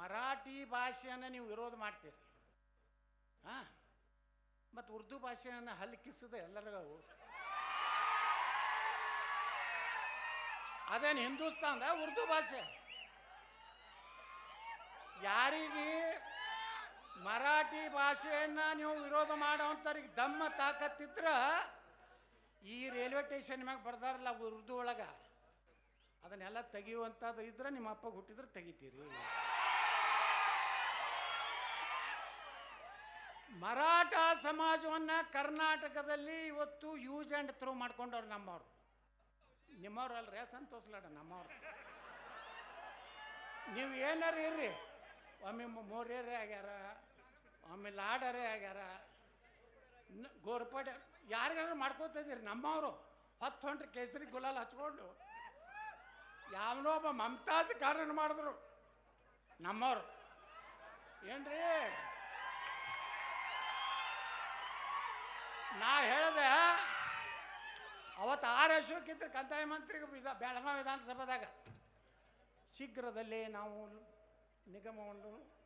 ಮರಾಠಿ ಭಾಷೆಯನ್ನು ನೀವು ವಿರೋಧ ಮಾಡ್ತೀರಿ. ಹಾಂ? ಮತ್ತು ಉರ್ದು ಭಾಷೆಯನ್ನು ಹಲ್ಕಿಸದ ಎಲ್ಲರಿಗೂ ಅದೇನು ಹಿಂದೂಸ್ತಾನ್ದ ಉರ್ದು ಭಾಷೆ. ಯಾರಿಗೆ ಮರಾಠಿ ಭಾಷೆಯನ್ನ ನೀವು ವಿರೋಧ ಮಾಡೋವಂಥವ್ರಿಗೆ ದಮ್ಮ ತಾಕತ್ತಿದ್ರ ಈ ರೈಲ್ವೆ ಸ್ಟೇಷನ್ ಮ್ಯಾಗ ಬರ್ದಾರಲ್ಲ ಉರ್ದು ಒಳಗ. ಅದನ್ನೆಲ್ಲ ತೆಗಿಯುವಂಥದ್ದು ಇದ್ರೆ ನಿಮ್ಮ ಅಪ್ಪಗೆ ಹುಟ್ಟಿದ್ರೆ ತೆಗಿತೀರಿ. ಮರಾಠ ಸಮಾಜವನ್ನ ಕರ್ನಾಟಕದಲ್ಲಿ ಇವತ್ತು ಯೂಸ್ ಆ್ಯಂಡ್ ಥ್ರೋ ಮಾಡ್ಕೊಂಡವ್ರು ನಮ್ಮವ್ರು. ನಿಮ್ಮವ್ರು ಅಲ್ರಿ? ಸಂತೋಷ ಲಾಡ, ನಮ್ಮವ್ರು. ನೀವು ಏನಾರು ಇರ್ರಿ. ಒಮ್ಮೆ ಮೋರ್ಯರೇ ಆಗ್ಯಾರ, ಒಮ್ಮೆ ಲಾಡರೇ ಆಗ್ಯಾರ ಗೋರ್ಪಡೆ ಯಾರಿಗಾರು ಮಾಡ್ಕೋತಿದ್ದೀರಿ ನಮ್ಮವರು. ಹತ್ತು ಹೊಂಟ್ರೆ ಕೇಸರಿ ಗುಲಾಲ್ ಹಚ್ಕೊಂಡು ಯಾವನೋ ಒಬ್ಬ ಮಮತಾಜ್ ಕಾರಣ ಮಾಡಿದ್ರು. ನಮ್ಮವ್ರು. ಏನ್ರಿ? ನಾ ಹೇಳ್ದೆ, ಅವತ್ತು ಆರು ಅಶೋಕ್ ಇದ್ರು ಕಂದಾಯ ಮಂತ್ರಿಗೆ ಬೆಳಗಾವಿ ವಿಧಾನಸಭಾದಾಗ. ಶೀಘ್ರದಲ್ಲೇ ನಾವು ನಿಗಮವನ್ನು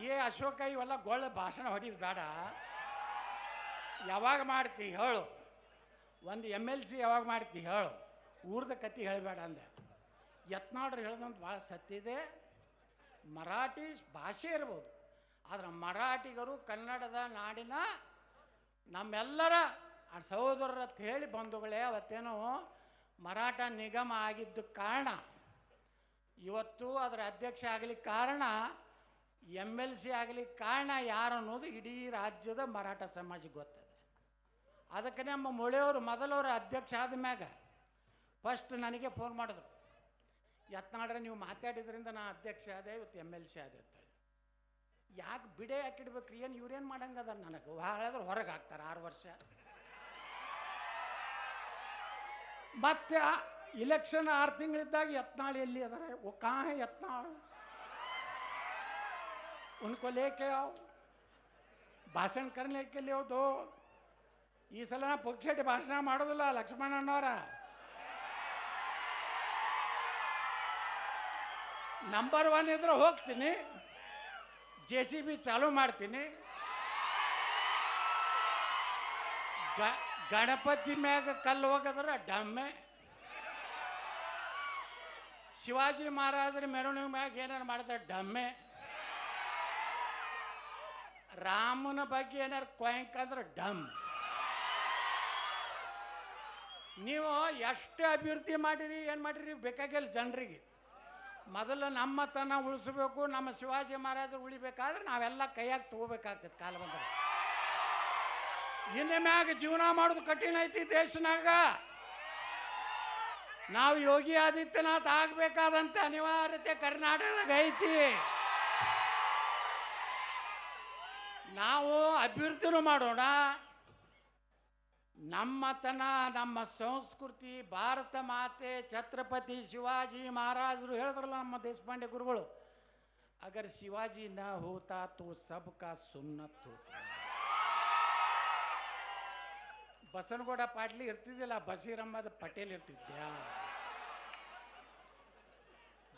ಏ ಅಶೋಕ, ಇವೆಲ್ಲ ಗೊಳ್ಳ ಭಾಷಣ ಹೊಡಿದು ಬೇಡ. ಯಾವಾಗ ಮಾಡ್ತಿ ಹೇಳು. ಒಂದು ಎಂ ಎಲ್ ಸಿ ಯಾವಾಗ ಮಾಡ್ತಿ ಹೇಳು. ಊರ್ದ ಕತ್ತಿ ಹೇಳಬೇಡ ಅಂದೆ. ಯತ್ನಾಡ್ರು ಹೇಳ್ದಂತ ಭಾಳ ಸತ್ಯ ಇದೆ. ಮರಾಠಿ ಭಾಷೆ ಇರ್ಬೋದು. ಆದ್ರೆ ಮರಾಠಿಗರು ಕನ್ನಡದ ನಾಡಿನ ನಮ್ಮೆಲ್ಲರ ಸಹೋದರರ ಅಂತ ಹೇಳಿ ಬಂಧುಗಳೇ, ಅವತ್ತೇನೋ ಮರಾಠ ನಿಗಮ ಆಗಿದ್ದ ಕಾರಣ, ಇವತ್ತು ಅದರ ಅಧ್ಯಕ್ಷ ಆಗಲಿಕ್ಕೆ ಕಾರಣ ಎಂ ಎಲ್ ಸಿ ಆಗಲಿಕ್ಕೆ ಕಾರಣ ಯಾರು ಅನ್ನೋದು ಇಡೀ ರಾಜ್ಯದ ಮರಾಠ ಸಮಾಜಕ್ಕೆ ಗೊತ್ತದೆ. ಅದಕ್ಕೆ ನಮ್ಮ ಮೊಳೆಯವರು ಮೊದಲವರು ಅಧ್ಯಕ್ಷ ಆದ ಮ್ಯಾಗ ಫಸ್ಟ್ ನನಗೆ ಫೋನ್ ಮಾಡಿದ್ರು. ಯತ್ನಾಡ್ರೆ ನೀವು ಮಾತಾಡಿದ್ರಿಂದ ನಾನು ಅಧ್ಯಕ್ಷ ಆದೆ, ಇವತ್ತು ಎಂ ಎಲ್ ಸಿ ಆದೆ ಅಂತೇಳಿ ಯಾಕೆ ಬಿಡೆ ಹಾಕಿಡ್ಬೇಕ್ರಿ ಏನು ಇವ್ರೇನು ಮಾಡಂಗದ ನನಗೆ? ಹಾಳಾದ್ರೆ ಹೊರಗೆ ಹಾಕ್ತಾರೆ ಆರು ವರ್ಷ. ಮತ್ತೆ ಇಲೆಕ್ಷನ್ ಆರು ತಿಂಗಳಿದ್ದಾಗ ಯತ್ನಾಳ್ ಎಲ್ಲಿ ಅದಾರೆ? ಓ ಕಾಹ ಯತ್ನಾಳ್. ಉಣ್ಕೊಲೇಕೆ ಯಾವ ಭಾಷಣ ಕರ್ನೇಕೆ ಲೇವದು ಈ ಸಲ ನಾ ಭಾಷಣ ಮಾಡೋದಿಲ್ಲ ಲಕ್ಷ್ಮಣಣ್ಣವರ ನಂಬರ್ ಒನ್ ಇದ್ರೆ ಹೋಗ್ತೀನಿ. ಜೆ ಸಿ ಬಿ ಚಾಲು ಮಾಡ್ತೀನಿ. ಗಣಪತಿ ಮ್ಯಾಗ ಕಲ್ಲು ಹೋಗದ್ರೆ ಡಮ್ಮೆ. ಶಿವಾಜಿ ಮಹಾರಾಜರ ಮೆರವಣಿಗೆ ಮ್ಯಾಗ ಏನಾರು ಮಾಡಿದ್ರೆ ಡಮ್ಮೆ. ರಾಮನ ಬಗ್ಗೆ ಏನಾರು ಕೊಯಂಕ ಅಂದ್ರೆ ಡಮ್. ನೀವು ಎಷ್ಟು ಅಭಿವೃದ್ಧಿ ಮಾಡಿರಿ, ಏನು ಮಾಡಿರಿ, ಬೇಕಾಗಿಲ್ಲ ಜನರಿಗೆ. ಮೊದಲು ನಮ್ಮ ತನ ಉಳಿಸ್ಬೇಕು, ನಮ್ಮ ಶಿವಾಜಿ ಮಹಾರಾಜರು ಉಳಿಬೇಕಾದ್ರೆ ನಾವೆಲ್ಲ ಕೈಯಾಗಿ ತಗೋಬೇಕಾಗ್ತದೆ ಕಾಲ ಬಂದ್ರೆ. ಇನ್ನು ಮ್ಯಾಗ ಜೀವನ ಮಾಡೋದು ಕಠಿಣ ಐತಿ ದೇಶನಾಗ. ನಾವು ಯೋಗಿ ಆದಿತ್ಯನಾಥ್ ಆಗ್ಬೇಕಾದಂತ ಅನಿವಾರ್ಯತೆ ಕರ್ನಾಟಕದಾಗ ಐತಿ. ನಾವು ಅಭಿವೃದ್ಧಿನೂ ಮಾಡೋಣ ನಮ್ಮತನ, ನಮ್ಮ ಸಂಸ್ಕೃತಿ, ಭಾರತ ಮಾತೆ, ಛತ್ರಪತಿ ಶಿವಾಜಿ ಮಹಾರಾಜರು ಹೇಳಿದ್ರಲ್ಲ ನಮ್ಮ ದೇಶಪಾಂಡೆ ಗುರುಗಳು, ಅಗರ್ ಶಿವಾಜಿ ನ ಹೋತಾ ತೋ ಸಬ್ ಕಾ ಹೋತಾ. ಬಸನಗೌಡ ಪಾಟ್ಲಿ ಇರ್ತಿದ್ದಿಲ್ಲ, ಬಸೀರಮ್ಮದ ಪಟೇಲ್ ಇರ್ತಿದ್ಯಾ?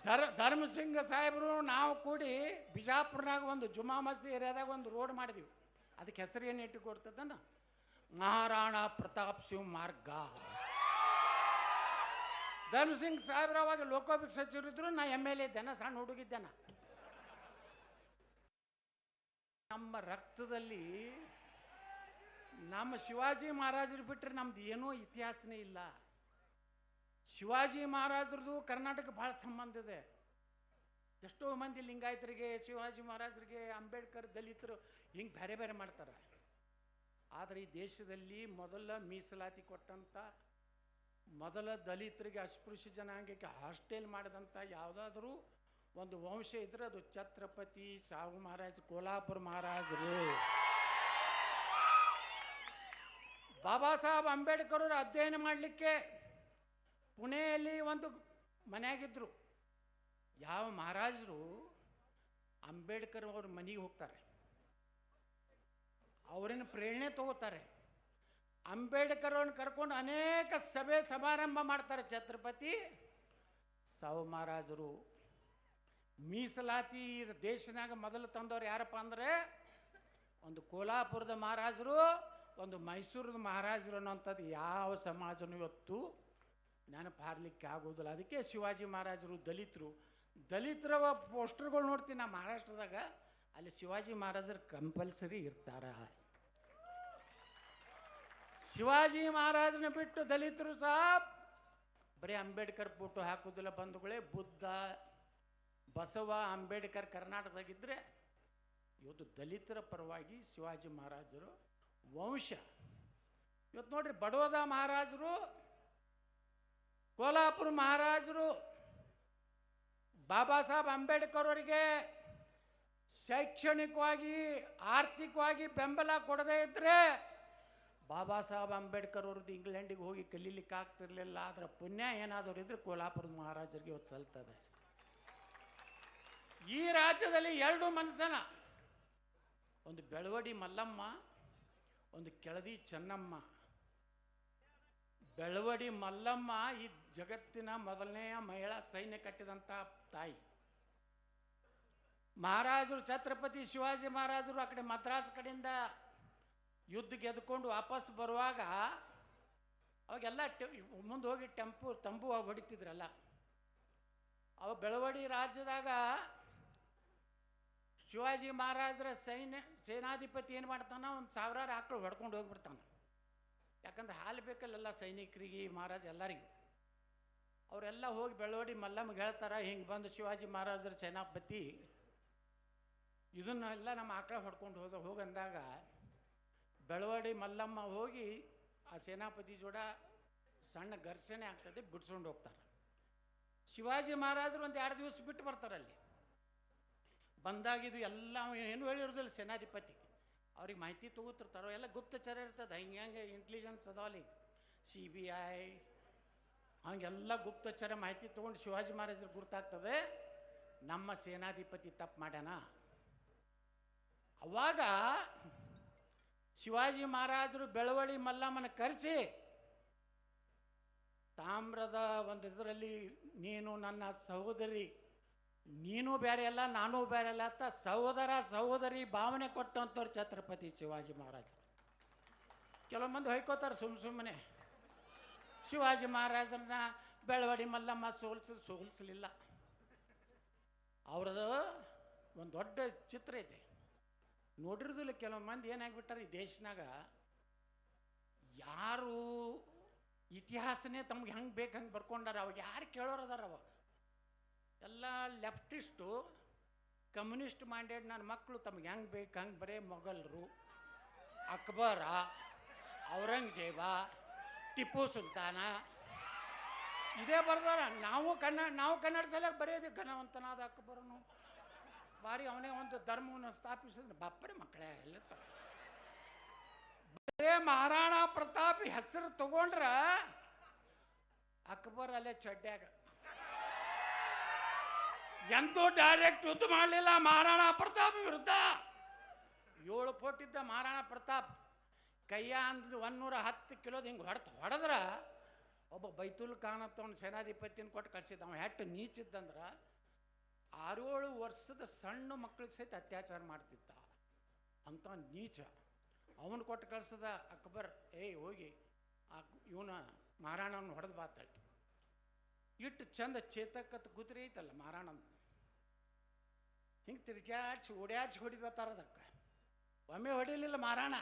ಧರ್, ಧರ್ಮಸಿಂಗ ಸಾಹೇಬರು ನಾವು ಕೂಡಿ ಬಿಜಾಪುರ್ನಾಗ ಒಂದು ಜುಮಾ ಮಸ್ತಿ ಏರಿಯಾದಾಗ ಒಂದು ರೋಡ್ ಮಾಡಿದ್ವಿ. ಅದಕ್ಕೆ ಹೆಸರು ಏನು ಇಟ್ಟು ಕೊಡ್ತದನ್ನ? ಮಹಾರಾಣಾ ಪ್ರತಾಪ್ ಸಿಂಹ ಮಾರ್ಗ. ಧರ್ಮಸಿಂಗ್ ಸಿಂಗ್ ಅವಾಗ ಲೋಕೋಪಿಕ್ ಸಚಿವರಿದ್ರು ನಾ ಎಂ ಎಲ್ ಎ ಇದ್ದೇನೆ ಸಣ್ಣ ಹುಡುಗಿದ್ದೇನೆ ನಮ್ಮ ರಕ್ತದಲ್ಲಿ ನಮ್ಮ ಶಿವಾಜಿ ಮಹಾರಾಜರು ಬಿಟ್ಟರೆ ನಮ್ದು ಏನೂ ಇತಿಹಾಸನೇ ಇಲ್ಲ. ಶಿವಾಜಿ ಮಹಾರಾಜರದು ಕರ್ನಾಟಕ ಭಾಳ ಸಂಬಂಧ ಇದೆ. ಎಷ್ಟೋ ಮಂದಿ ಲಿಂಗಾಯತರಿಗೆ, ಶಿವಾಜಿ ಮಹಾರಾಜರಿಗೆ, ಅಂಬೇಡ್ಕರ್ ದಲಿತರು ಹಿಂಗೆ ಬೇರೆ ಬೇರೆ ಮಾಡ್ತಾರೆ. ಆದರೆ ಈ ದೇಶದಲ್ಲಿ ಮೊದಲ ಮೀಸಲಾತಿ ಕೊಟ್ಟಂಥ ಮೊದಲ ದಲಿತರಿಗೆ, ಅಸ್ಪೃಶ್ಯ ಜನಾಂಗಕ್ಕೆ ಹಾಸ್ಟೆಲ್ ಮಾಡಿದಂಥ ಯಾವುದಾದ್ರೂ ಒಂದು ವಂಶ ಇದ್ರೆ ಅದು ಛತ್ರಪತಿ ಸಾಹು ಮಹಾರಾಜ್, ಕೋಲಾಪುರ ಮಹಾರಾಜರು. ಬಾಬಾ ಸಾಹೇಬ್ ಅಂಬೇಡ್ಕರ್ ಅವರು ಅಧ್ಯಯನ ಮಾಡಲಿಕ್ಕೆ ಪುಣೆಯಲ್ಲಿ ಒಂದು ಮನೆಯಾಗಿದ್ದರು ಯಾವ ಮಹಾರಾಜರು ಅಂಬೇಡ್ಕರ್ ಅವ್ರ ಮನೆಗೆ ಹೋಗ್ತಾರೆ. ಅವರನ್ನು ಪ್ರೇರಣೆ ತಗೋತಾರೆ. ಅಂಬೇಡ್ಕರ್ ಅವ್ರನ್ನ ಕರ್ಕೊಂಡು ಅನೇಕ ಸಭೆ ಸಮಾರಂಭ ಮಾಡ್ತಾರೆ ಛತ್ರಪತಿ. ಸಾವು ಮಹಾರಾಜರು, ಮೀಸಲಾತಿ ದೇಶನಾಗ ಮೊದಲು ತಂದವ್ರು ಯಾರಪ್ಪ ಅಂದ್ರೆ ಒಂದು ಕೋಲಾಪುರದ ಮಹಾರಾಜರು, ಒಂದು ಮೈಸೂರದ ಮಹಾರಾಜರು ಅನ್ನೋಂಥದ್ದು ಯಾವ ಸಮಾಜನೂ ಇವತ್ತು ನೆನಪು ಹಾರ್ಲಿಕ್ಕೆ ಆಗೋದಿಲ್ಲ ಅದಕ್ಕೆ ಶಿವಾಜಿ ಮಹಾರಾಜರು ದಲಿತರು. ದಲಿತರ ಪೋಸ್ಟರ್ಗಳು ನೋಡ್ತೀನಿ ನಾ ಮಹಾರಾಷ್ಟ್ರದಾಗ. ಅಲ್ಲಿ ಶಿವಾಜಿ ಮಹಾರಾಜರು ಕಂಪಲ್ಸರಿ ಇರ್ತಾರ. ಶಿವಾಜಿ ಮಹಾರಾಜನ ಬಿಟ್ಟು ದಲಿತರು ಸಹ ಬರೀ ಅಂಬೇಡ್ಕರ್ ಫೋಟೋ ಹಾಕೋದಿಲ್ಲ ಬಂಧುಗಳೇ. ಬುದ್ಧ, ಬಸವ, ಅಂಬೇಡ್ಕರ್ ಕರ್ನಾಟಕದಾಗಿದ್ದರೆ ಇವತ್ತು ದಲಿತರ ಪರವಾಗಿ ಶಿವಾಜಿ ಮಹಾರಾಜರು ವಂಶ. ಇವತ್ತು ನೋಡ್ರಿ ಬಡೋದ ಮಹಾರಾಜರು, ಕೋಲಾಪುರ ಮಹಾರಾಜರು, ಬಾಬಾ ಸಾಹೇಬ್ ಅಂಬೇಡ್ಕರ್ ಅವರಿಗೆ ಶೈಕ್ಷಣಿಕವಾಗಿ, ಆರ್ಥಿಕವಾಗಿ ಬೆಂಬಲ ಕೊಡದೇ ಇದ್ದರೆ ಬಾಬಾ ಸಾಹೇಬ್ ಅಂಬೇಡ್ಕರ್ ಅವ್ರದ್ದು ಇಂಗ್ಲೆಂಡಿಗೆ ಹೋಗಿ ಕಲೀಲಿಕ್ಕೆ ಆಗ್ತಿರ್ಲಿಲ್ಲ, ಆದ್ರೆ ಪುಣ್ಯ ಏನಾದರೂ ಇದ್ರೆ ಕೋಲ್ಹಾಪುರದ ಮಹಾರಾಜರಿಗೆ ಇವತ್ತು ಸಲ್ತದೆ. ಈ ರಾಜ್ಯದಲ್ಲಿ ಎರಡು ಮನುಷ್ಯನ ಒಂದು ಬೆಳವಡಿ ಮಲ್ಲಮ್ಮ, ಒಂದು ಕೆಳದಿ ಚೆನ್ನಮ್ಮ. ಬೆಳವಡಿ ಮಲ್ಲಮ್ಮ ಈ ಜಗತ್ತಿನ ಮೊದಲನೆಯ ಮಹಿಳಾ ಸೈನ್ಯ ಕಟ್ಟಿದಂಥ ತಾಯಿ. ಮಹಾರಾಜರು ಛತ್ರಪತಿ ಶಿವಾಜಿ ಮಹಾರಾಜರು ಆ ಕಡೆ ಮದ್ರಾಸ್ ಕಡೆಯಿಂದ ಯುದ್ಧ ಗೆದ್ಕೊಂಡು ವಾಪಸ್ ಬರುವಾಗ ಅವಾಗೆಲ್ಲ ಟೆ, ಮುಂದೆ ಹೋಗಿ ಟೆಂಪು, ತಂಬು ಹೊಡಿತಿದ್ರಲ್ಲ. ಅವ ಬೆಳವಡಿ ರಾಜ್ಯದಾಗ ಶಿವಾಜಿ ಮಹಾರಾಜರ ಸೈನ್ಯ, ಸೇನಾಧಿಪತಿ ಏನು ಮಾಡ್ತಾನೆ ಒಂದು ಸಾವಿರಾರು ಆಕಳು ಹೊಡ್ಕೊಂಡು ಹೋಗ್ಬಿಡ್ತಾನ. ಯಾಕಂದ್ರೆ ಹಾಲು ಬೇಕಲ್ಲ ಸೈನಿಕರಿಗೆ, ಮಹಾರಾಜ ಎಲ್ಲರಿಗೂ. ಅವರೆಲ್ಲ ಹೋಗಿ ಬೆಳವಡಿ ಮಲ್ಲಮ್ಮಗೆ ಹೇಳ್ತಾರೆ, ಹಿಂಗೆ ಬಂದು ಶಿವಾಜಿ ಮಹಾರಾಜರ ಸೇನಾಪತಿ, ಇದನ್ನೆಲ್ಲ ನಮ್ಮ ಆಕಳ ಹೊಡ್ಕೊಂಡು ಹೋಗ, ಹೋಗಂದಾಗ ಬೆಳವಡಿ ಮಲ್ಲಮ್ಮ ಹೋಗಿ ಆ ಸೇನಾಪತಿ ಜೋಡ ಸಣ್ಣ ಘರ್ಷಣೆ ಆಗ್ತದೆ ಬಿಡ್ಸ್ಕೊಂಡು ಹೋಗ್ತಾರೆ. ಶಿವಾಜಿ ಮಹಾರಾಜರು ಒಂದು ಎರಡು ದಿವಸ ಬಿಟ್ಟು ಬರ್ತಾರೆ ಅಲ್ಲಿ. ಬಂದಾಗಿದ್ದು ಎಲ್ಲ ಏನು ಹೇಳಿರೋದಿಲ್ಲ ಸೇನಾಧಿಪತಿ. ಅವ್ರಿಗೆ ಮಾಹಿತಿ ತಗೋತಿರ್ತಾರೋ ಎಲ್ಲ ಗುಪ್ತಚರ ಇರ್ತದೆ, ಹಿಂಗೆ ಹಂಗೆ ಇಂಟೆಲಿಜೆನ್ಸ್ ಅದಾವಲ್ಲಿ ಸಿ ಬಿ ಐ ಹಂಗೆಲ್ಲ ಗುಪ್ತಚರ ಮಾಹಿತಿ ತೊಗೊಂಡು ಶಿವಾಜಿ ಮಹಾರಾಜರು ಗುರ್ತಾಗ್ತದೆ, ನಮ್ಮ ಸೇನಾಧಿಪತಿ ತಪ್ಪು ಮಾಡ್ಯಾನ. ಅವಾಗ ಶಿವಾಜಿ ಮಹಾರಾಜರು ಬೆಳವಳಿ ಮಲ್ಲಮ್ಮನ ಕರೆಸಿ, ತಾಮ್ರದ ಒಂದು ಇದರಲ್ಲಿ ನೀನು ನನ್ನ ಸಹೋದರಿ, ನೀನು ಬೇರೆ ಅಲ್ಲ, ನಾನು ಬೇರೆ ಅಲ್ಲ ಅಂತ ಸಹೋದರ ಸಹೋದರಿ ಭಾವನೆ ಕೊಟ್ಟಂಥವ್ರು ಛತ್ರಪತಿ ಶಿವಾಜಿ ಮಹಾರಾಜರು. ಕೆಲವು ಮಂದಿ ಹೊಯ್ಕೋತಾರೆ ಸುಮ್ಮ ಸುಮ್ಮನೆ ಶಿವಾಜಿ ಮಹಾರಾಜರನ್ನ ಬೆಳವಡಿ ಮಲ್ಲಮ್ಮ ಸೋಲ್ಸ, ಸೋಲಿಸಲಿಲ್ಲ. ಅವ್ರದ್ದು ಒಂದು ದೊಡ್ಡ ಚಿತ್ರ ಇದೆ. ನೋಡಿರೋದಿಲ್ಲ ಕೆಲವು ಮಂದಿ ಏನಾಗ್ಬಿಟ್ಟಾರೆ ಈ ದೇಶನಾಗ? ಯಾರು ಇತಿಹಾಸನೇ ತಮ್ಗೆ ಹೆಂಗೆ ಬೇಕು ಹಂಗೆ ಬರ್ಕೊಂಡಾರ. ಅವಾಗ ಯಾರು ಕೇಳೋರು ಅದಾರ ಅವಾಗ? ಎಲ್ಲ ಲೆಫ್ಟಿಸ್ಟು, ಕಮ್ಯುನಿಸ್ಟ್ ಮೈಂಡೆಡ್ ನನ್ನ ಮಕ್ಕಳು ತಮ್ಗೆ ಹೆಂಗೆ ಬೇಕು ಹಂಗೆ ಬರೇ ಮೊಘಲರು, ಅಕ್ಬರ, ಔರಂಗಜೇಬ, ಟಿಪ್ಪು ಸುಲ್ತಾನ, ಇದೇ ಬರ್ದಾರ. ನಾವು ಕನ್ನಡ ನಾವು ಕನ್ನಡ ಸಲಕ್ಕೆ ಬರೆಯೋದು ಘನವಂತನಾದ ಅಕ್ಬರನು. ಬಾರಿ ಅವನೇ ಒಂದು ಧರ್ಮವನ್ನು ಸ್ಥಾಪಿಸಿದ್ರೆ ಬಾಪಡೆ ಮಕ್ಕಳೇ, ಎಲ್ಲ ಬರೇ ಮಹಾರಾಣಾ ಪ್ರತಾಪ್ ಹೆಸರು ತಗೊಂಡ್ರ ಅಕ್ಬರ್ ಅಲ್ಲೇ ಚಡ್ಡ್ಯಾಗ. ಎಂದೂ ಡೈರೆಕ್ಟ್ ಯುದ್ಧ ಮಾಡಲಿಲ್ಲ ಮಹಾರಾಣಾ ಪ್ರತಾಪ್ ವಿರುದ್ಧ. ಏಳು ಫೋಟಿದ್ದ ಮಹಾರಾಣಾ ಪ್ರತಾಪ್ ಕೈಯ ಅಂದ್ ಒಂದೂರ ಹತ್ತು ಕಿಲೋದ ಹಿಂಗೆ ಹೊಡೆದು ಹೊಡೆದ್ರ ಒಬ್ಬ ಬೈತುಲ್ ಖಾನ್ ಅಂತ ಅವ್ನು ಸೇನಾಧಿಪತಿನ ಕೊಟ್ಟು ಕಳ್ಸಿದ್ದ. ಅವ್ನು ಹೆಟ್ಟು ನೀಚಿದ್ದಂದ್ರೆ ಆರೇಳು ವರ್ಷದ ಸಣ್ಣ ಮಕ್ಕಳಿಗೆ ಸಹಿತ ಅತ್ಯಾಚಾರ ಮಾಡ್ತಿದ್ದ. ಅಂತ ನೀಚ. ಅವನು ಕೊಟ್ಟು ಕಳ್ಸದ ಅಕ್ಬರ್, ಏಯ್, ಹೋಗಿ. ಆ ಇವನ ಮಹಾರಾಣನ ಹೊಡೆದು ಬಾತಾಳೆ ಇಟ್ಟು ಚಂದ ಚೇತಕ್ಕತ್ ಕುದುರೆ ಐತಲ್ಲ ಮಹಾರಾಣನ ಹಿಂಗೆ ತಿರ್ಗ್ಯಾಡ್ಸಿ ಓಡ್ಯಾಡ್ಸಿ ಹೊಡಿದ ಅದಕ್ಕೆ ಒಮ್ಮೆ ಹೊಡಿಲಿಲ್ಲ ಮಹಾರಾಣ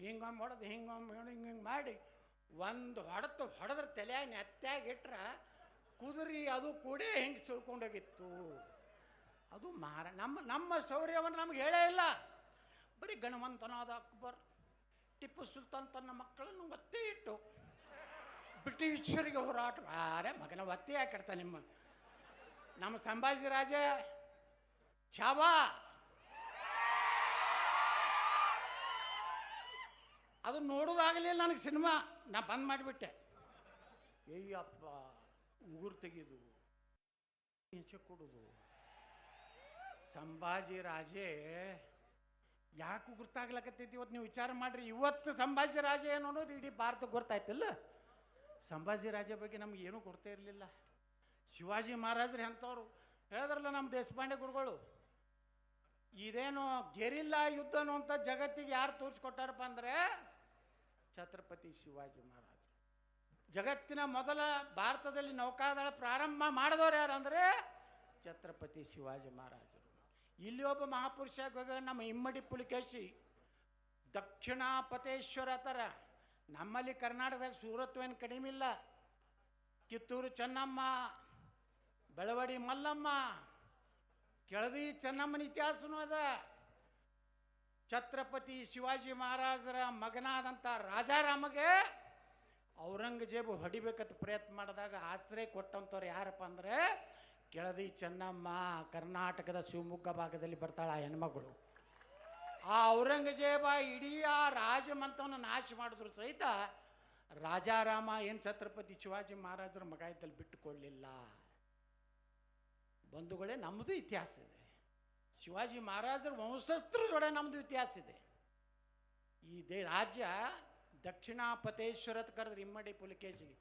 ಹಿಂಗೊಮ್ಮೆ ಹೊಡೆದು, ಹಿಂಗೊಮ್ಮೆ ಹಿಂಗೆ ಹಿಂಗೆ ಮಾಡಿ, ಒಂದು ಹೊಡೆತು ಹೊಡೆದ್ರ ತಲೆಯಾಗ ನೆತ್ತಾಗ ಇಟ್ರೆ ಕುದುರೆ ಅದು ಕೂಡ ಹಿಂಗೆ ಸುಳ್ಕೊಂಡೋಗಿತ್ತು? ಅದು ಮಾರ, ನಮ್ಮ ನಮ್ಮ ಶೌರ್ಯವನ್ನು ನಮ್ಗೆ ಹೇಳೇ ಇಲ್ಲ. ಬರೀ ಗಣವಂತನಾದ ಅಕ್ಬರ್, ಟಿಪ್ಪು ಸುಲ್ತಾನ್ ತನ್ನ ಮಕ್ಕಳನ್ನು ಒತ್ತೆ ಇಟ್ಟು ಬ್ರಿಟಿಷರಿಗೆ ಹೋರಾಟ, ಅರೆ ಮಗನ ಒತ್ತೆ ಹಾಕಿಡ್ತಾ ನಿಮ್ಮ, ನಮ್ಮ ಸಂಭಾಜಿ ರಾಜ ಛಾವಾ ಅದು ನೋಡೋದಾಗಲಿಲ್ಲ ನನಗೆ ಸಿನಿಮಾ, ನಾ ಬಂದ್ ಮಾಡಿಬಿಟ್ಟೆ. ಅಯ್ಯಪ್ಪ. ಉಗುರು ತೆಗೆದು ಹಿಂಸೆ ಕೊಡೋದು. ಸಂಭಾಜಿ ರಾಜೇ, ಯಾಕೆ ಗುರ್ತಾಗ್ಲಕತ್ತೈತಿ ಇವತ್ತು ನೀವು ವಿಚಾರ ಮಾಡ್ರಿ. ಇವತ್ತು ಸಂಭಾಜಿ ರಾಜ ಏನು ಅನ್ನೋದು ಇಡೀ ಭಾರತ ಗೊತ್ತಾಯ್ತಿಲ್ಲ. ಸಂಭಾಜಿ ರಾಜ ಬಗ್ಗೆ ನಮ್ಗೆ ಏನೂ ಕೊಡ್ತಾ ಇರಲಿಲ್ಲ. ಶಿವಾಜಿ ಮಹಾರಾಜ್ರಿ ಅಂಥವ್ರು ಹೇಳಿದ್ರಲ್ಲ ನಮ್ಮ ದೇಶಪಾಂಡೆ ಗುರುಗಳು, ಇದೇನು ಗೆರಿಲ್ಲ ಯುದ್ಧ ಅನ್ನುವಂಥ ಜಗತ್ತಿಗೆ ಯಾರು ತೋರಿಸ್ಕೊಟ್ಟಾರಪ್ಪ ಅಂದರೆ ಛತ್ರಪತಿ ಶಿವಾಜಿ ಮಹಾರಾಜ್. ಜಗತ್ತಿನ ಮೊದಲ ಭಾರತದಲ್ಲಿ ನೌಕಾದಳ ಪ್ರಾರಂಭ ಮಾಡಿದವರು ಯಾರು ಅಂದರೆ ಛತ್ರಪತಿ ಶಿವಾಜಿ ಮಹಾರಾಜರು. ಇಲ್ಲಿ ಒಬ್ಬ ಮಹಾಪುರುಷ ನಮ್ಮ ಇಮ್ಮಡಿ ಪುಲಿಕೇಶಿ ದಕ್ಷಿಣಾಪತೇಶ್ವರ ಥರ ನಮ್ಮಲ್ಲಿ ಕರ್ನಾಟಕದಾಗ ಸೂರತ್ವೇನು ಕಡಿಮೆ ಇಲ್ಲ. ಕಿತ್ತೂರು ಚೆನ್ನಮ್ಮ, ಬೆಳವಡಿ ಮಲ್ಲಮ್ಮ, ಕೆಳದಿ ಚೆನ್ನಮ್ಮನ ಇತಿಹಾಸನೂ ಅದ. ಛತ್ರಪತಿ ಶಿವಾಜಿ ಮಹಾರಾಜರ ಮಗನಾದಂಥ ರಾಜಾರಾಮಗೆ ಔರಂಗಜೇಬು ಹೊಡಿಬೇಕಂತ ಪ್ರಯತ್ನ ಮಾಡಿದಾಗ ಆಶ್ರಯ ಕೊಟ್ಟಂಥವ್ರು ಯಾರಪ್ಪ ಅಂದರೆ, ಕೆಳದಿ ಚೆನ್ನಮ್ಮ, ಕರ್ನಾಟಕದ ಶಿವಮೊಗ್ಗ ಭಾಗದಲ್ಲಿ ಬರ್ತಾಳ ಆ ಹೆಣ್ಮಗಳು. ಆ ಔರಂಗಜೇಬ ಇಡೀ ಆ ರಾಜಮಂತವನ್ನು ನಾಶ ಮಾಡಿದ್ರು ಸಹಿತ ರಾಜಾರಾಮ ಏನು ಛತ್ರಪತಿ ಶಿವಾಜಿ ಮಹಾರಾಜರ ಮಗ ಇದ್ದಲ್ಲಿ ಬಿಟ್ಟುಕೊಳ್ಳಿಲ್ಲ ಬಂಧುಗಳೇ ನಮ್ಮದು ಇತಿಹಾಸ ಇದೆ. ಶಿವಾಜಿ ಮಹಾರಾಜರ ವಂಶಸ್ಥರ ಜೊಡೆ ನಮ್ಮದು ಇತಿಹಾಸ ಇದೆ. ಈ ದೇ ರಾಜ್ಯ ದಕ್ಷಿಣಾಪತೇಶ್ವರ ಅಂತ ಕರೆದ್ರೆ ಇಮ್ಮಡಿ ಪುಲಿಕೇಶಿಗೆ.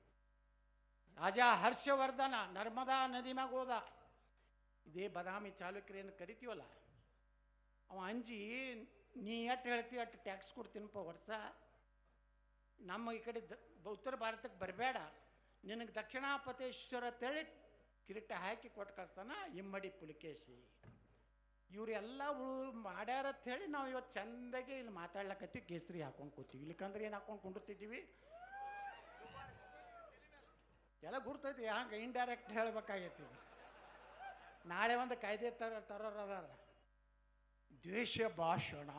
ರಾಜ ಹರ್ಷವರ್ಧನ, ನರ್ಮದಾ ನದಿ ಮ್ಯಾಗ ಇದೇ ಬದಾಮಿ ಚಾಲುಕ್ಯರೇನು ಕರಿತೀವಲ್ಲ? ಅವ ಅಂಜಿ, ನೀ ಎಟ್ಟು ಹೇಳ್ತಿ ಅಟ್ಟು ಟ್ಯಾಕ್ಸ್ ಕೊಡ್ತೀನಪ್ಪ ವರ್ಷ. ನಮ್ಮ ಈ ಕಡೆ ದ, ಉತ್ತರ ಭಾರತಕ್ಕೆ ಬರಬೇಡ. ನಿನಗೆ ದಕ್ಷಿಣಾಪತೇಶ್ವರ ತೇಳಿ ಕಿರೀಟ ಹಾಕಿ ಕೊಟ್ಟು ಕಳಿಸ್ತಾನ ಇಮ್ಮಡಿ ಪುಲಿಕೇಶಿ. ಇವರೆಲ್ಲ ಉಳು ಮಾಡ್ಯಾರ ಅಂತ ಹೇಳಿ ನಾವು ಇವತ್ತು ಚೆಂದಾಗಿ ಇಲ್ಲಿ ಮಾತಾಡ್ಲಕತ್ತೀವಿ, ಕೇಸರಿ ಹಾಕೊಂಡು ಕೂತೀವಿ. ಇಲ್ಲಿಕಂದ್ರೆ ಏನು ಹಾಕೊಂಡು ಕುಂಡಿರ್ತಿದ್ದೀವಿ? ಎಲ್ಲ ಗುರ್ತೈತಿ, ಹಂಗೆ ಇಂಡೈರೆಕ್ಟ್ ಹೇಳ್ಬೇಕಾಗೈತಿ. ನಾಳೆ ಒಂದು ಕಾಯ್ದೆ ತರ, ತರೋರು ಅದಾರ. ದ್ವೇಷ ಭಾಷಣ.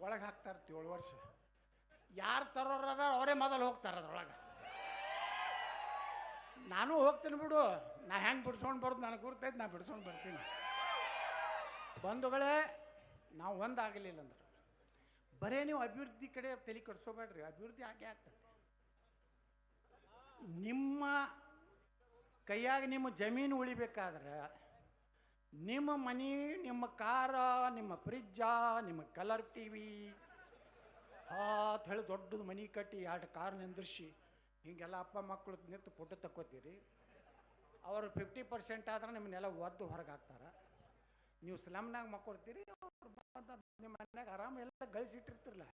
ಒಳಗೆ ಹಾಕ್ತಾರೆ ಏಳು ವರ್ಷ. ಯಾರು ತರೋರು ಅದಾರ ಅವರೇ ಮೊದಲು ಹೋಗ್ತಾರೆ ಅದ್ರೊಳಗೆ. ನಾನು ಹೋಗ್ತೀನಿ ಬಿಡು. ನಾ ಹೆಂಗೆ ಬಿಡ್ಸ್ಕೊಂಡು ಬರೋದು ನನಗೆ ಗುರ್ತೈತೆ, ನಾ ಬಿಡ್ಸ್ಕೊಂಡು ಬರ್ತೀನಿ. ಬಂಧುಗಳೇ, ನಾವು ಒಂದಾಗಲಿಲ್ಲ ಅಂದ್ರೆ. ಬರೇ ನೀವು ಅಭಿವೃದ್ಧಿ ಕಡೆ ತಲೆ ಕೆಡಿಸೋಬೇಡ್ರಿ ಅಭಿವೃದ್ಧಿ ಆಗೇ ಆಗ್ತದೆ. ನಿಮ್ಮ ಕೈಯಾಗ ನಿಮ್ಮ ಜಮೀನು ಉಳಿಬೇಕಾದ್ರೆ, ನಿಮ್ಮ ಮನೆ, ನಿಮ್ಮ ಕಾರ, ನಿಮ್ಮ ಫ್ರಿಜ್ಜ ನಿಮ್ಮ ಕಲರ್ ಟಿ ವಿ, ಹಾತ್ ಹೇಳಿ ದೊಡ್ಡದು ಮನೆ ಕಟ್ಟಿ ಎರಡು ಕಾರ್ ನಿಂದ್ರಿಸಿ, ಹಿಂಗೆಲ್ಲ ಅಪ್ಪ ಮಕ್ಕಳು ನಿಂತು ಫೋಟೋ ತಕ್ಕೋತೀರಿ. ಅವರು ಫಿಫ್ಟಿ ಪರ್ಸೆಂಟ್ ಆದ್ರೆ ನಿಮ್ಮನ್ನೆಲ್ಲ ಒದ್ದು ಹೊರಗೆ ಹಾಕ್ತಾರೆ. ನೀವು ಸ್ಲಮ್ನಾಗ ಮಕ್ಕೊಡ್ತೀರಿ, ಅವ್ರು ನಿಮ್ಮ ಮನ್ಯಾಗ ಆರಾಮ ಎಲ್ಲ ಗಳಿಸಿಟ್ಟಿರ್ತಿರಲ್ಲ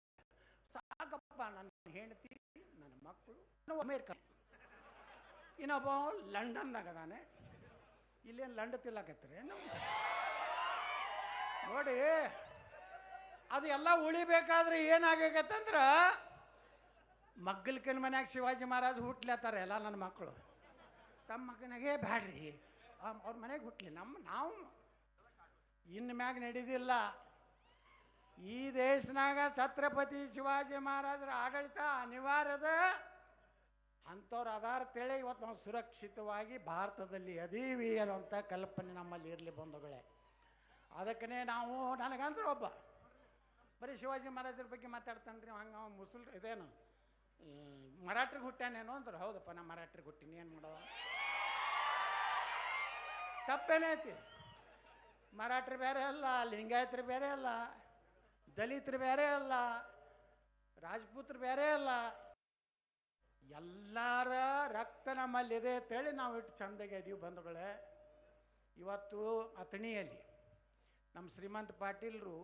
ಸಾಕಪ್ಪ ನನ್ನ ಹೆಂಡತಿ ನನ್ನ ಮಕ್ಕಳು ನಾವು ಅಮೇರಿಕ. ಇನ್ನೊಬ್ಬ ಲಂಡನ್ನಾಗ ಅದಾನೆ. ಇಲ್ಲೇನು ಲಂಡ ತಿಲ್ಲಾಕತ್ತೀರಿ ನೋಡಿ, ಅದು ಎಲ್ಲ ಉಳಿಬೇಕಾದ್ರೆ ಏನಾಗತ್ತಂದ್ರ ಮಗ್ಗಲ್ಕನ ಮನ್ಯಾಗ ಶಿವಾಜಿ ಮಹಾರಾಜ್ ಹುಟ್ಲತ್ತಾರೆ ಎಲ್ಲ ನನ್ನ ಮಕ್ಕಳು ತಮ್ಮ ಮಗನಾಗೆ ಬ್ಯಾಡ್ರಿ. ಅವ್ರ ಮನೆಗೆ ಹುಟ್ಲಿ. ನಮ್ಮ ನಾವು ಇನ್ನು ಮ್ಯಾಗ ನಡೆದಿಲ್ಲ. ಈ ದೇಶನಾಗ ಛತ್ರಪತಿ ಶಿವಾಜಿ ಮಹಾರಾಜರ ಆಡಳಿತ ಅನಿವಾರ್ಯದ. ಅಂಥವ್ರು ಅದಾರ ತಿಳಿ ಇವತ್ತು ನಾವು ಸುರಕ್ಷಿತವಾಗಿ ಭಾರತದಲ್ಲಿ ಅದೀವಿ ಅನ್ನುವಂಥ ಕಲ್ಪನೆ ನಮ್ಮಲ್ಲಿ ಇರಲಿ ಬಂಧುಗಳೇ. ಅದಕ್ಕೇ ನಾವು ನನಗಂದ್ರೆ ಒಬ್ಬ. ಬರೀ ಶಿವಾಜಿ ಮಹಾರಾಜರ ಬಗ್ಗೆ ಮಾತಾಡ್ತಾನೆ ರೀ ಹಂಗೆ ಅವ ಮುಸುಲ್ ಇದೇನು ಮರಾಠರಿಗೆ ಹುಟ್ಟ್ಯಾನೇನೋ ಅಂದ್ರೆ. ಹೌದಪ್ಪ, ನಾ ಮರಾಠರಿಗೆ ಹುಟ್ಟಿನಿ, ಏನು ಮಾಡೋ ತಪ್ಪೇನೈತಿ? ಮರಾಠರು ಬೇರೆ ಅಲ್ಲ, ಲಿಂಗಾಯತರು ಬೇರೆ ಅಲ್ಲ, ದಲಿತರು ಬೇರೆ ಅಲ್ಲ, ರಾಜಪೂತರು ಬೇರೆ ಅಲ್ಲ. ಎಲ್ಲರ ರಕ್ತ ನಮ್ಮಲ್ಲಿದೆ ಅಂತೇಳಿ ನಾವು ಇಟ್ಟು ಚಂದಗೆ ಇದೀವಿ ಬಂಧುಗಳೇ ಇವತ್ತು ಅಥಣಿಯಲ್ಲಿ ನಮ್ಮ ಶ್ರೀಮಂತ ಪಾಟೀಲರು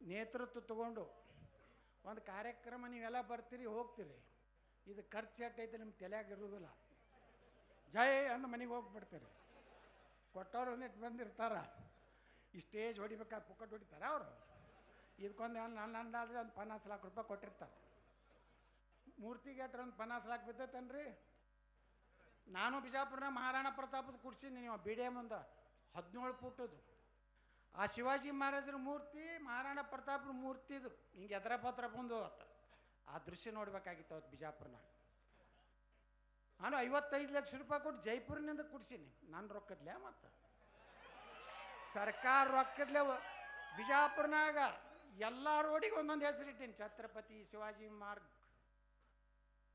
ನೇತೃತ್ವ ತಗೊಂಡು ಒಂದು ಕಾರ್ಯಕ್ರಮ ನೀವೆಲ್ಲ ಬರ್ತೀರಿ, ಹೋಗ್ತೀರಿ. ಇದು ಖರ್ಚು ಎಟ್ಟೈತೆ ನಿಮ್ಮ ತಲೆಯಾಗಿರೋದಿಲ್ಲ ಜೈ ಅಂದ ಮನೆಗೆ ಹೋಗ್ಬಿಡ್ತೀರಿ. ಕೊಟ್ಟವ್ರು ಒಂದಿಟ್ಟು ಬಂದಿರ್ತಾರ. ಈ ಸ್ಟೇಜ್ ಹೊಡಿಬೇಕಾದ್ರೆ ಪುಕ್ಕಟ್ ಹೊಡಿತಾರ ಅವರು. ಇದಕ್ಕೊಂದು ನನ್ನ ಅಂದಾಜು ಒಂದು ಪನ್ನಾಸ್ ಲಾಖ ರೂಪಾಯಿ ಕೊಟ್ಟಿರ್ತಾರೆ. ಮೂರ್ತಿಗೆ ಹತ್ರ ಒಂದು ಪನ್ನಾಸ್ ಲಾಖ ಬಿದ್ದೈತನ್ರಿ? ನಾನು ಬಿಜಾಪುರನ ಮಹಾರಾಣಾ ಪ್ರತಾಪದ ಕುಡ್ಸೀನಿ ನೀವು ಬಿಡೆ ಮುಂದೆ ಹದಿನೇಳು ಪುಟ್ಟದು ಆ ಶಿವಾಜಿ ಮಹಾರಾಜರ ಮೂರ್ತಿ, ಮಹಾರಾಣಾ ಪ್ರತಾಪನ ಮೂರ್ತಿದು. ಹಿಂಗೆ ಎದ್ರ ಪತ್ರ ಬಂದು ಆ ದೃಶ್ಯ ನೋಡ್ಬೇಕಾಗಿತ್ತು ಅವತ್ತು ಬಿಜಾಪುರನಾಗ. ನಾನು ಐವತ್ತೈದು ಲಕ್ಷ ರೂಪಾಯಿ ಕೊಟ್ಟು ಜೈಪುರ್ನಿಂದ ಕುಡ್ಸೀನಿ. ನನ್ನ ರೊಕ್ಕದ್ಲೆ ಮತ್ತು ಸರ್ಕಾರ ರೊಕ್ಕದ್ಲೆ ಬಿಜಾಪುರ್ನಾಗ ಎಲ್ಲ ರೋಡಿಗೆ ಒಂದೊಂದು ಹೆಸರಿಟ್ಟೀನಿ ಛತ್ರಪತಿ ಶಿವಾಜಿ ಮಾರ್ಗ್,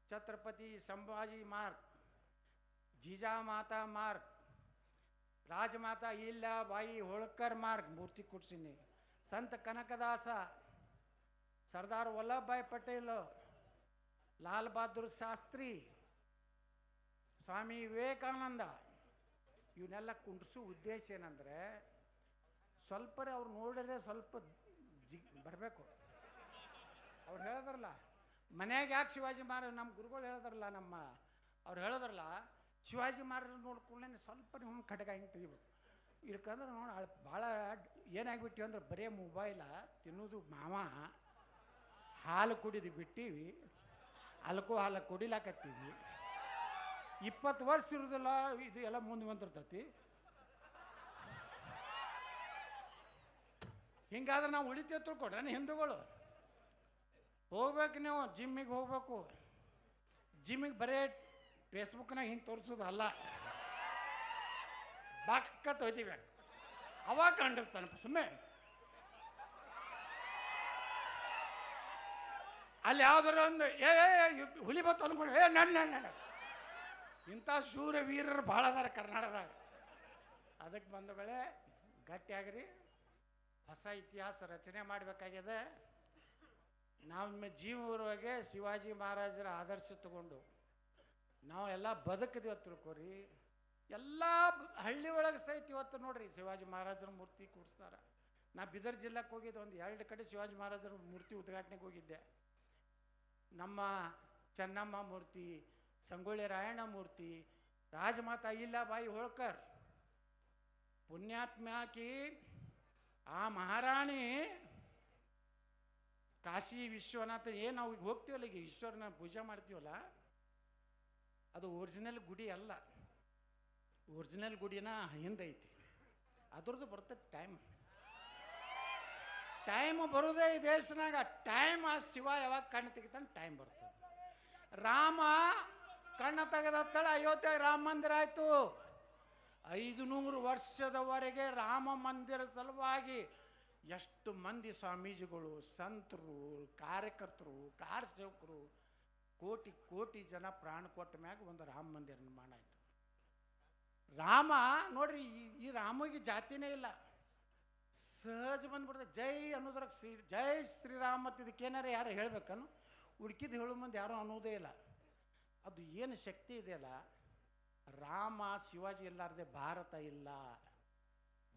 ಛತ್ರಪತಿ ಸಂಭಾಜಿ ಮಾರ್ಗ್ ಜಿಜಾಮಾತಾ ಮಾರ್ಗ್, ರಾಜಮಾತಾ ಇಲ್ಲ ಬಾಯಿ ಹೋಳ್ಕರ್ ಮಾರ್ಗ್ ಮೂರ್ತಿ ಕೊಡ್ಸೀನಿ. ಸಂತ ಕನಕದಾಸ, ಸರ್ದಾರ್ ವಲ್ಲಭಭಾಯ್ ಪಟೇಲ್, ಲಾಲ್ ಬಹದ್ದೂರ್ ಶಾಸ್ತ್ರಿ ಸ್ವಾಮಿ ವಿವೇಕಾನಂದ ಇವನ್ನೆಲ್ಲ ಕುಂಡ್ಸು ಉದ್ದೇಶ ಏನಂದರೆ ಸ್ವಲ್ಪರೇ ಅವ್ರು ನೋಡಿದ್ರೆ ಸ್ವಲ್ಪ ಜಿ, ಬರಬೇಕು. ಅವ್ರು ಹೇಳಿದ್ರಲ್ಲ, ಮನ್ಯಾಗ ಯಾಕೆ ಶಿವಾಜಿ ಮಹಾರಾಜ್ ನಮ್ಮ ಗುರುಗಳು ಹೇಳಿದ್ರಲ್ಲ ನಮ್ಮ, ಅವ್ರು ಹೇಳಿದ್ರಲ್ಲ, ಶಿವಾಜಿ ಮಹಾರಾಜ್ ನೋಡ್ಕೊಳ್ಳೆ ಸ್ವಲ್ಪ ನಿಮ್ಮ ಖಡ್ಗ ಹಿಂಗೆ ತೆಗಿಬೇಕು. ಇದಕ್ಕಂದ್ರೆ ನೋಡಿ ಭಾಳ ಏನಾಗ್ಬಿಟ್ಟಿವಿ ಅಂದ್ರೆ ಬರೀ ಮೊಬೈಲ ತಿನ್ನೋದು ಮಾವ, ಹಾಲು ಕುಡಿದು ಬಿಟ್ಟೀವಿ ಅಲ್ಕೋ ಹಾಲು ಕುಡಿಲಾಕತ್ತೀವಿ. ಇಪ್ಪತ್ತು ವರ್ಷ ಇರೋದಿಲ್ಲ, ಇದು ಎಲ್ಲ ಮುಂದೆ ಬಂದಿರ್ತೈತಿ. ಹಿಂಗಾದ್ರೆ ನಾವು ಉಳಿತೀವಿ ತಿಳ್ಕೊಡ್ರಿ ಹಿಂದೂಗಳು. ಹೋಗ್ಬೇಕು ನೀವು, ಜಿಮ್ಮಿಗೆ ಹೋಗ್ಬೇಕು. ಜಿಮ್ಮಿಗೆ ಬರೇ ಫೇಸ್ಬುಕ್ನಾಗ ಹಿಂಗೆ ತೋರಿಸೋದು ಅಲ್ಲ. ಬಕ್ಕ ತೊಯ್ತೀವಿ ಅವಾಗ ಕಂಡಿಸ್ತಾನೆ ಸುಮ್ಮನೆ ಅಲ್ಲಿ ಯಾವ್ದಾರ ಒಂದು, ಏ ಹುಲಿ ಬತ್ತು ಅಂದ್ಕೊಂಡು ಏ ನನ್ನ ನನ್ನ ಇಂಥ ಶೂರ ವೀರರು ಭಾಳ ಅದಾರ ಕರ್ನಾಟಕದಾಗ. ಅದಕ್ಕೆ ಬಂದ ಬೆಳೆ ಗಟ್ಟಿಯಾಗ್ರಿ. ಹೊಸ ಇತಿಹಾಸ ರಚನೆ ಮಾಡಬೇಕಾಗಿದೆ ನಮ್ಮ ಜೀವನವರೆಗೆ ಶಿವಾಜಿ ಮಹಾರಾಜರ ಆದರ್ಶ ತಗೊಂಡು ನಾವು ಎಲ್ಲ ಇವತ್ತು ತಿಳ್ಕೊರಿ. ಎಲ್ಲ ಹಳ್ಳಿ ಒಳಗೆ ಸಹಿತ ಇವತ್ತು ನೋಡ್ರಿ ಶಿವಾಜಿ ಮಹಾರಾಜರ ಮೂರ್ತಿ ಕೂಡಿಸ್ತಾರೆ. ನಾ ಬೀದರ್ ಜಿಲ್ಲೆಗೆ ಹೋಗಿದ್ದೆ ಒಂದು ಎರಡು ಕಡೆ ಶಿವಾಜಿ ಮಹಾರಾಜರ ಮೂರ್ತಿ ಉದ್ಘಾಟನೆಗೆ ಹೋಗಿದ್ದೆ. ನಮ್ಮ ಚೆನ್ನಮ್ಮ ಮೂರ್ತಿ ಸಂಗೊಳ್ಳಿ ರಾಯಣ್ಣ ಮೂರ್ತಿ ರಾಜಮಾತಾ ಇಲ್ಲಾಬಾಯಿ ಹೋಳ್ಕರ್ ಪುಣ್ಯಾತ್ಮ್ಯಾಕಿ ಆ ಮಹಾರಾಣಿ ಕಾಶಿ ವಿಶ್ವನಾಥ ಏನು ನಾವು ಈಗ ಹೋಗ್ತೀವಲ್ಲ ಈಗ ಈಶ್ವರನ ಪೂಜೆ ಮಾಡ್ತೀವಲ್ಲ? ಅದು ಒರಿಜಿನಲ್ ಗುಡಿ ಅಲ್ಲ. ಒರಿಜಿನಲ್ ಗುಡಿನ ಹಿಂದೈತಿ ಅದ್ರದ್ದು ಬರ್ತದೆ ಟೈಮ್ ಟೈಮ್ ಬರೋದೇ ಈ ದೇಶನಾಗ. ಟೈಮ್ ಆ ಶಿವ ಯಾವಾಗ ಕಣ್ಣು ತೆಗಿತಾನೆ ಟೈಮ್ ಬರ್ತದೆ. ರಾಮ ಕಣ್ಣು ತಳ ಅಯೋಧ್ಯೆ ರಾಮ ಮಂದಿರ ಆಯ್ತು. ಐದು ನೂರು ವರ್ಷದವರೆಗೆ ರಾಮ ಮಂದಿರ ಸಲುವಾಗಿ ಎಷ್ಟು ಮಂದಿ ಸ್ವಾಮೀಜಿಗಳು, ಸಂತರು, ಕಾರ್ಯಕರ್ತರು ಕಾರ್ ಸೇವಕರು ಕೋಟಿ ಕೋಟಿ ಜನ ಪ್ರಾಣ ಕೊಟ್ಟ ಮ್ಯಾಗ ಒಂದು ರಾಮ ಮಂದಿರ ನಿರ್ಮಾಣ ಆಯ್ತು. ರಾಮ, ನೋಡ್ರಿ, ಈ- ರಾಮಿಗೆ ಜಾತಿನೇ ಇಲ್ಲ. ಸಹಜ ಬಂದ್ಬಿಡ್ತ ಜೈ ಅನ್ನೋದ್ರಾಗ ಶ್ರೀ, ಜೈ ಶ್ರೀರಾಮ್ ಇದಕ್ಕೇನಾರ ಯಾರು ಹೇಳ್ಬೇಕನ್ನು? ಹುಡುಕಿದ್ದು ಹೇಳೋ ಮುಂದೆ ಯಾರೂ ಅನ್ನೋದೇ ಇಲ್ಲ. ಅದು ಏನು ಶಕ್ತಿ ಇದೆಯಲ್ಲ? ರಾಮ, ಶಿವಾಜಿ ಇಲ್ಲಾರ್ದೆ ಭಾರತ ಇಲ್ಲ.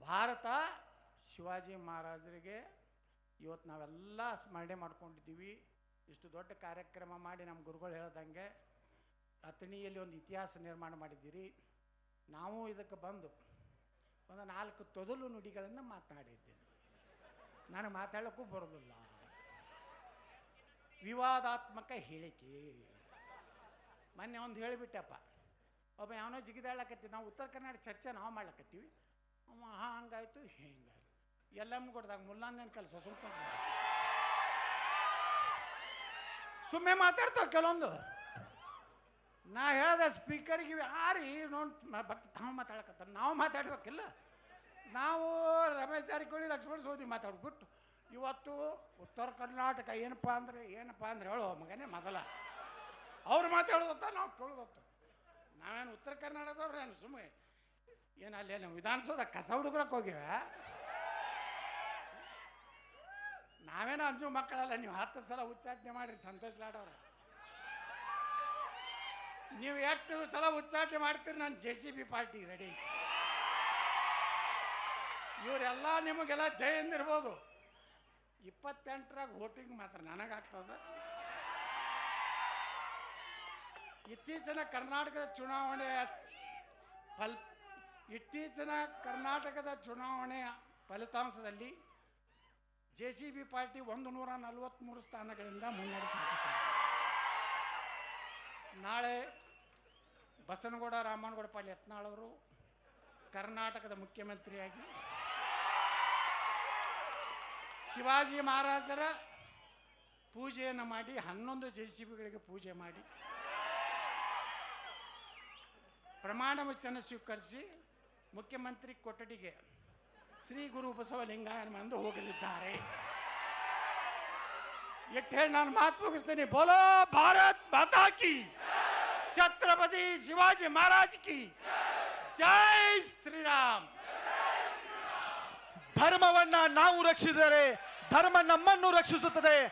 ಭಾರತ ಶಿವಾಜಿ ಮಹಾರಾಜರಿಗೆ ಇವತ್ತು ನಾವೆಲ್ಲ ಸ್ಮರಣೆ ಮಾಡ್ಕೊಂಡಿದ್ದೀವಿ. ಇಷ್ಟು ದೊಡ್ಡ ಕಾರ್ಯಕ್ರಮ ಮಾಡಿ ನಮ್ಮ ಗುರುಗಳು ಹೇಳ್ದಂಗೆ ಅಥಣಿಯಲ್ಲಿ ಒಂದು ಇತಿಹಾಸ ನಿರ್ಮಾಣ ಮಾಡಿದ್ದೀರಿ. ನಾವು ಇದಕ್ಕೆ ಬಂದು ಒಂದು ನಾಲ್ಕು ತೊದಲು ನುಡಿಗಳನ್ನು ಮಾತನಾಡಿದ್ದೇನೆ ನಾನು ಮಾತಾಡೋಕ್ಕೂ ಬರೋದಿಲ್ಲ. ವಿವಾದಾತ್ಮಕ ಹೇಳಿಕೆ. ಮೊನ್ನೆ ಒಂದು ಹೇಳಿಬಿಟ್ಟಪ್ಪ, ಒಬ್ಬ ಯಾವನೋ ಜಿಗಿದಾಳಕತ್ತಿ ನಾವು ಉತ್ತರ ಕನ್ನಡ ಚರ್ಚೆ ನಾವು ಮಾಡ್ಲಕತ್ತೀವಿ. ಅವ, ಹಾ, ಹಂಗಾಯ್ತು, ಹಿಂಗಾಯ್ತು. ಎಲ್ಲ ಕೊಡ್ದಾಗ ಮುಲ್ಲಾಂದೇನು ಕೆಲಸ ಸುಮ್ಕೊಂಡು ಸುಮ್ಮನೆ ಮಾತಾಡ್ತಾವ ಕೆಲವೊಂದು. ನಾ ಹೇಳ್ದೆ ಸ್ಪೀಕರ್ಗೆ ಆರಿ ನೋಡಿ ಬರ್ತ ತಾವು ಮಾತಾಡಕತ್ತ ನಾವು ಮಾತಾಡ್ಬೇಕಿಲ್ಲ. ನಾವು ರಮೇಶ್ ಜಾರಕಿಹೊಳಿ, ಲಕ್ಷ್ಮಣ ಸೋದಿ ಮಾತಾಡ್ಬಿಟ್ಟು, ಇವತ್ತು ಉತ್ತರ ಕರ್ನಾಟಕ ಏನಪ್ಪ ಅಂದ್ರೆ ಏನಪ್ಪ ಅಂದ್ರೆ ಹೇಳೋ, ಮಗನೇ, ಮೊದಲ. ಅವ್ರು ಮಾತಾಡೋದತ್ತ ನಾವು ಕೇಳೋದತ್ತ ನಾವೇನು ಉತ್ತರ ಕರ್ನಾಟಕದವ್ರು ಏನು ಸುಮ್ಮನೆ ಏನು ಅಲ್ಲಿ ಏನು ವಿಧಾನಸೌಧ ಕಸ ಹುಡುಗ್ರಕ್ಕೆ ಹೋಗಿವೆ? ನಾವೇನೋ ಅಂಜು ಮಕ್ಕಳಲ್ಲ, ನೀವು ಹತ್ತು ಸಲ ಉಚ್ಚಾಟನೆ ಮಾಡಿರಿ ಸಂತೋಷ್ ಲಾಡವ್ರೆ ನೀವು ಎಷ್ಟು ಸಲ ಉಚ್ಚಾಟನೆ ಮಾಡ್ತೀರಿ ನಾನು J C B party ready ಇವರೆಲ್ಲ ನಿಮಗೆಲ್ಲ ಜಯ ಎಂದಿರ್ಬೋದು ಇಪ್ಪತ್ತೆಂಟರಾಗ ವೋಟಿಂಗ್ ಮಾತ್ರ ನನಗಾಗ್ತದ ಇತ್ತೀಚಿನ ಕರ್ನಾಟಕದ ಚುನಾವಣೆಯ ಫಲ್, ಇತ್ತೀಚಿನ ಕರ್ನಾಟಕದ ಚುನಾವಣೆಯ ಫಲಿತಾಂಶದಲ್ಲಿ ಜೆ ಸಿ ಬಿ ಪಾರ್ಟಿ ಒಂದು ನೂರ ನಲವತ್ತ್ಮೂರು ಸ್ಥಾನಗಳಿಂದ ಮುನ್ನಡೆ ಸಾಗುತ್ತದೆ ನಾಳೆ ಬಸನಗೌಡ, ರಾಮನಗೌಡ ಪಾಲ್ ಯತ್ನಾಳವರು ಕರ್ನಾಟಕದ ಮುಖ್ಯಮಂತ್ರಿಯಾಗಿ ಶಿವಾಜಿ ಮಹಾರಾಜರ ಪೂಜೆಯನ್ನು ಮಾಡಿ ಹನ್ನೊಂದು ಜೆ ಸಿ ಬಿಗಳಿಗೆ ಪೂಜೆ ಮಾಡಿ ಪ್ರಮಾಣ ವಚನ ಸ್ವೀಕರಿಸಿ ಮುಖ್ಯಮಂತ್ರಿ ಕೊಠಡಿಗೆ ಶ್ರೀ ಗುರು ಬಸವಲಿಂಗಾಯನಂದು ಹೋಗಲಿದ್ದಾರೆ. ಎಟ್ಟು ಹೇಳಿ ನಾನು ಮಾತು ಮುಗಿಸ್ತೇನೆ. ಬೋಲೋ ಭಾರತ್ ಮಾತಾ ಕಿ ಛತ್ರಪತಿ ಶಿವಾಜಿ ಮಹಾರಾಜ್ ಕಿ ಜೈ ಶ್ರೀರಾಮ್. ಧರ್ಮವನ್ನ ನಾವು ರಕ್ಷಿಸಿದರೆ ಧರ್ಮ ನಮ್ಮನ್ನು ರಕ್ಷಿಸುತ್ತದೆ.